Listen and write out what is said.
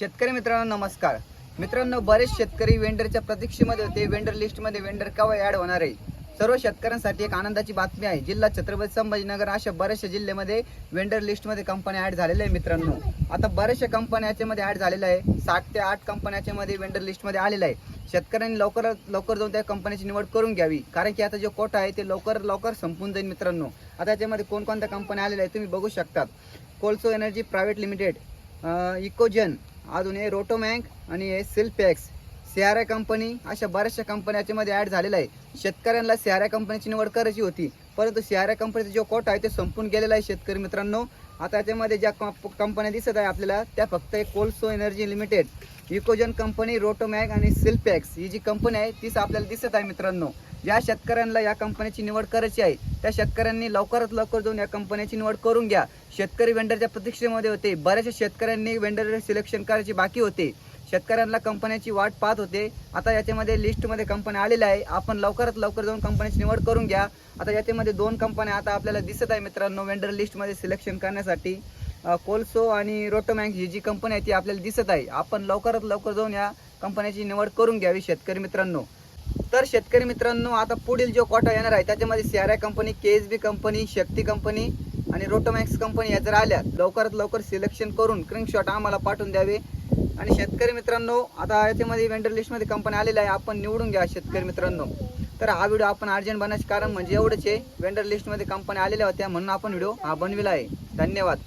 शेतकरी मित्रांनो नमस्कार. मित्रांनो बरेच शेतकरी वेंडरच्या प्रतीक्षेमध्ये होते वेंडर लिस्टमध्ये वेंडर केव्हा ॲड होणार आहे? सर्व शेतकऱ्यांसाठी एक आनंदाची बातमी आहे. जिल्हा छत्रपती संभाजीनगर अशा बऱ्याचशा जिल्ह्यामध्ये वेंडर लिस्टमध्ये कंपन्या ॲड झालेल्या आहे मित्रांनो. आता बऱ्याचशा कंपन्या याच्यामध्ये ॲड झालेल्या आहे. सात ते आठ कंपन्याच्यामध्ये वेंडर लिस्टमध्ये आलेलं आहे. शेतकऱ्यांनी लवकरात लवकर जाऊन त्या कंपनीची निवड करून घ्यावी. कारण की आता जो कोटा आहे ते लवकर लवकर संपून जाईल मित्रांनो. आता याच्यामध्ये कोणकोणत्या कंपन्या आलेल्या आहेत तुम्ही बघू शकतात. कोल्सो एनर्जी प्रायव्हेट लिमिटेड इकोजन अजून हे रोटोमँक आणि हे सिल्पॅक्स सियारा कंपनी अशा बऱ्याचशा कंपन्या याच्यामध्ये ॲड झालेलं आहे. शेतकऱ्यांना सियारा कंपनीची निवड करायची होती परंतु सियारा कंपनीचा जो कोटा आहे ते संपून गेलेला आहे शेतकरी मित्रांनो. आता याच्यामध्ये ज्या कंप- कंपन्या दिसत आहे आपल्याला त्या फक्त एक कोल्सो energy limited. Ecozen company Rotomag आणि सिल्पॅक्स ही जी कंपनी आहे तीच आपल्याला दिसत आहे मित्रांनो. ज्या शेतकऱ्यांना या कंपनीची निवड करायची आहे त्या शेतकऱ्यांनी लवकरात लवकर जाऊन या कंपनीची निवड करून घ्या. शेतकरी वेंडरच्या प्रतीक्षेमध्ये होते. बऱ्याचशा शेतकऱ्यांनी वेंडर सिलेक्शन करायची बाकी होते. शेतकऱ्यांना कंपन्याची वाट पाहत होते. आता याच्यामध्ये लिस्टमध्ये कंपन्या आलेल्या आहे. आपण लवकरात लवकर जाऊन कंपनीची निवड करून घ्या. आता याच्यामध्ये दोन कंपन्या आता आपल्याला दिसत आहे मित्रांनो वेंडर लिस्टमध्ये सिलेक्शन करण्यासाठी. कोल्सो आणि रोटोमँक ही जी कंपनी आहे ती आपल्याला दिसत आहे. आपण लवकरात लवकर जाऊन या कंपन्याची निवड करून घ्यावी शेतकरी मित्रांनो. तर शेतकरी मित्रांनो आता पुढील जो कॉटा येणार आहे त्याच्यामध्ये सियाऱ्या company K S B company Shakti company आणि रोटोमॅक्स कंपनी या जर आल्या लवकरात लवकर सिलेक्शन करून स्क्रीनशॉट आम्हाला पाठवून द्यावे. आणि शेतकरी मित्रांनो आता याच्यामध्ये वेंडर लिस्टमध्ये कंपनी आलेल्या आहे आपण निवडून घ्या शेतकरी मित्रांनो. तर हा व्हिडिओ आपण अर्जंट बनण्याचे कारण म्हणजे एवढंच आहे. वेंडर लिस्टमध्ये कंपनी आलेल्या होत्या म्हणून आपण व्हिडिओ हा बनविला आहे. धन्यवाद.